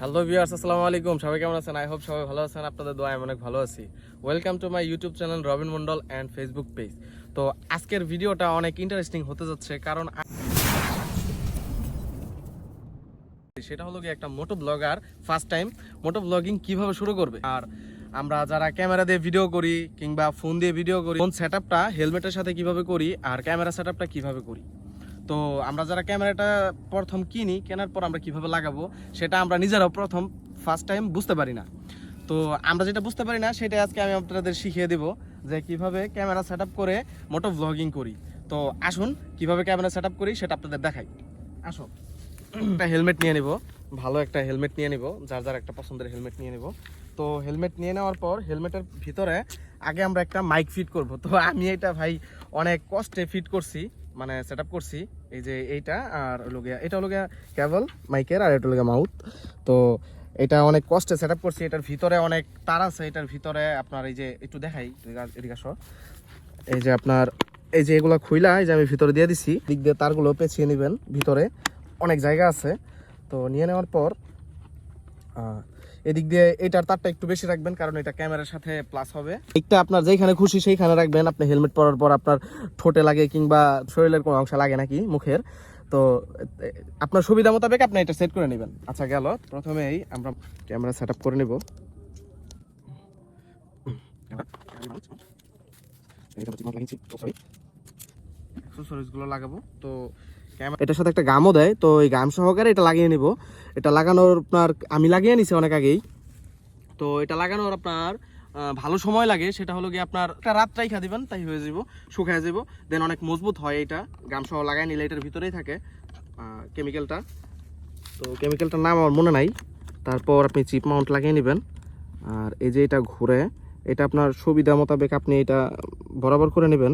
Hello viewers আসসালামু আলাইকুম। সবাই কেমন আছেন? আই হোপ সবাই ভালো আছেন। আপনাদের দোয়া আমি অনেক ভালো আছি। Welcome to my YouTube channel Robin Mondal and Facebook page তো আজকের ভিডিওটা অনেক ইন্টারেস্টিং হতে যাচ্ছে, কারণ সেটা হলো কি একটা moto blogger first time moto blogging কীভাবে শুরু করবে? আর আমরা যারা ক্যামেরা দিয়ে ভিডিও করি কিংবা ফোন দিয়ে ভিডিও করি ফোন সেট আপটা হেলমেটের সাথে কীভাবে করি আর ক্যামেরা সেট আপটা কীভাবে করি? তো আমরা যারা ক্যামেরাটা প্রথম কিনি, কেনার পর আমরা কীভাবে লাগাবো, সেটা আমরা নিজেরাও প্রথম ফার্স্ট টাইম বুঝতে পারি না। তো আমরা যেটা বুঝতে পারি না সেটা আজকে আমি আপনাদের শিখিয়ে দেব যে কীভাবে ক্যামেরা সেট করে মোটো ব্লগিং করি। তো আসুন, কীভাবে ক্যামেরা সেট করি সেটা আপনাদের দেখাই। আসুন একটা হেলমেট নিয়ে নিব। ভালো একটা হেলমেট নিয়ে নিব। যার যার একটা পছন্দের হেলমেট নিয়ে নিব। তো হেলমেট নিয়ে নেওয়ার পর হেলমেটের ভিতরে আগে আমরা একটা মাইক ফিট করব। তো আমি এটা ভাই অনেক কষ্টে ফিট করছি। মানে সেট আপ করছি, এই যে এইটা আর হলো গিয়া, এটা হলো গিয়া কেবল মাইকের আর এটা হলো গিয়া মাউথ তো এটা অনেক কষ্টে সেট আপ করছি, এটার ভিতরে অনেক তার আছে, এটার ভিতরে আপনার এই যে একটু দেখাই, এদিকে- এই যে আপনার, এই যে এগুলো খুইলা, এই যে আমি ভিতরে দিয়ে দিছি, দিক দিয়ে তারগুলো পেঁচিয়ে নেবেন, ভিতরে অনেক জায়গা আছে। তো নিয়ে নেওয়ার পর এদিক দিয়ে এটার তারটা একটু বেশি রাখবেন কারণ এটা ক্যামেরার সাথে প্লাস হবে। দিকটা আপনার যেখানে খুশি সেইখানে রাখবেন। আপনি হেলমেট পরার পর আপনার ঠোঁটে লাগে কিংবা শরীরের কোনো অংশ লাগে নাকি মুখের। তো আপনার সুবিধা মোতাবেক আপনি এটা সেট করে নেবেন। আচ্ছা গেল। প্রথমেই আমরা ক্যামেরা সেট করে নেব। গুলো লাগাবো। তো এটার সাথে একটা গামও দেয়, তো এই গাম সহকারে এটা লাগিয়ে নিব। এটা লাগানোর আপনার, আমি লাগিয়ে নিছি অনেক আগেই। তো এটা লাগানোর আপনার ভালো সময় লাগে, সেটা হলো গিয়ে আপনার একটা রাত রাইখা দিবেন, তাই হয়ে যাব শুকায় যাব দেন অনেক মজবুত হয় এটা, গাম সহ লাগাই নিলে এটার ভিতরেই থাকে কেমিক্যালটা তো কেমিক্যালটার নাম আমার মনে নাই, তারপর আপনি চিপ মাউন্ট লাগিয়ে নেবেন। আর এই যে এটা ঘুরে, এটা আপনার সুবিধা মোতাবেক আপনি এটা বরাবর করে নেবেন,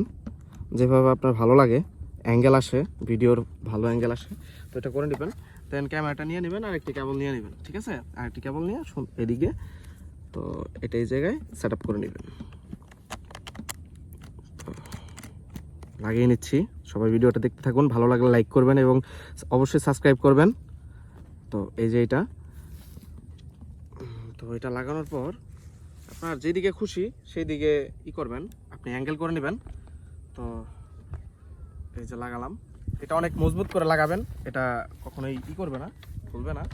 যেভাবে আপনার ভালো লাগে। অ্যাঙ্গেল আসে, ভিডিওর ভালো অ্যাঙ্গেল আসে। তো এটা করে নেবেন দেন ক্যামেরাটা নিয়ে নেবেন আর একটি কেবল নিয়ে নেবেন, ঠিক আছে? আর একটি কেবল নিয়ে এদিকে। তো এটা এই জায়গায় সেট করে নেবেন। লাগিয়ে নিচ্ছি। সবাই ভিডিওটা দেখতে থাকুন, ভালো লাগলে লাইক করবেন এবং অবশ্যই সাবস্ক্রাইব করবেন। তো এই যে এটা। তো এটা লাগানোর পর আপনার যেদিকে খুশি সেই দিকে ই করবেন, আপনি অ্যাঙ্গেল করে নেবেন। তো এই যে লাগালাম। এটা অনেক মজবুত করে লাগাবেন। এটা কখনোই ই করবে না, খুলবে না।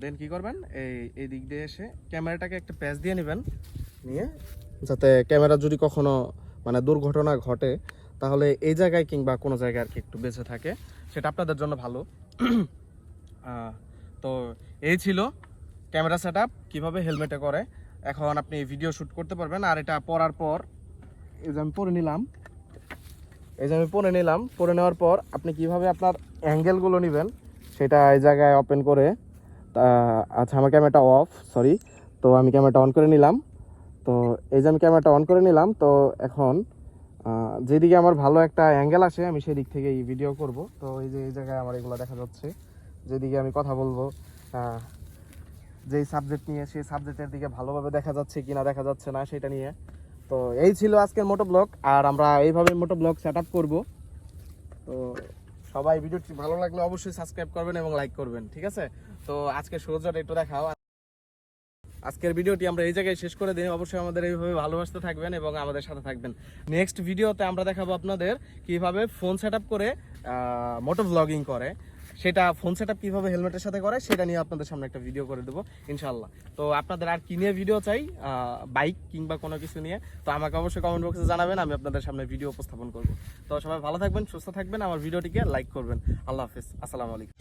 দেন কি করবেন? এই এই দিক দিয়ে এসে ক্যামেরাটাকে একটা প্যাচ দিয়ে নেবেন। নিয়ে যাতে ক্যামেরা যদি কখনো মানে দুর্ঘটনা ঘটে, তাহলে এই জায়গায় কিংবা কোনো জায়গায় আর কি একটু বেঁচে থাকে। সেটা আপনাদের জন্য ভালো। তো এই ছিল ক্যামেরা সেট আপ কীভাবে হেলমেটে করে। এখন আপনি ভিডিও শ্যুট করতে পারবেন, আর এটা পরার পর, এই যে আমি পরে নিলাম। এই যে আমি পরে নিলাম, পরে নেওয়ার পর আপনি কীভাবে আপনার অ্যাঙ্গেলগুলো নেবেন, সেটা এই জায়গায় ওপেন করে আচ্ছা আমার ক্যামেরাটা অফ সরি তো আমি ক্যামেরাটা অন করে নিলাম। তো এই যে আমি ক্যামেরাটা অন করে নিলাম, তো এখন যেদিকে আমার ভালো একটা অ্যাঙ্গেল আসে, আমি সেদিক থেকে এই ভিডিও করব। তো এই যে, এই জায়গায় আমার এগুলো দেখা যাচ্ছে। যেদিকে আমি কথা বলব যেই সাবজেক্ট নিয়ে, সেই সাবজেক্টের দিকে ভালোভাবে দেখা যাচ্ছে কি না দেখা যাচ্ছে না, সেটা নিয়ে। তো এই ছিল আজকের মোটো ব্লগ, আর আমরা এইভাবে মোটো ব্লগ সেট আপ করব। তো সবাই ভিডিওটি ভালো লাগলে অবশ্যই সাবস্ক্রাইব করবেন এবং লাইক করবেন, ঠিক আছে? তো আজকে সূর্যটা একটু দেখাও। আজকের ভিডিওটি আমরা এই জায়গায় শেষ করে দিই। অবশ্যই আমাদের এইভাবে ভালোবাসতে থাকবেন এবং আমাদের সাথে থাকবেন। নেক্সট ভিডিওতে আমরা দেখাবো আপনাদের কীভাবে ফোন সেট করে মোটো ব্লগিং করে। সেটা ফোন সেট আপ কীভাবে হেলমেটের সাথে করে সেটা নিয়ে আপনাদের সামনে একটা ভিডিও করে দেবো ইনশাল্লাহ তো আপনাদের আর কি নিয়ে ভিডিও চাই? বাইক কিংবা কোনো কিছু নিয়ে? তো আমাকে অবশ্যই কমেন্ট বক্সে জানাবেন, আমি আপনাদের সামনে ভিডিও উপস্থাপন করব। তো সবাই ভালো থাকবেন, সুস্থ থাকবেন, আমার ভিডিওটিকে লাইক করবেন। আল্লাহ হাফিজ, আসসালামু আলাইকুম।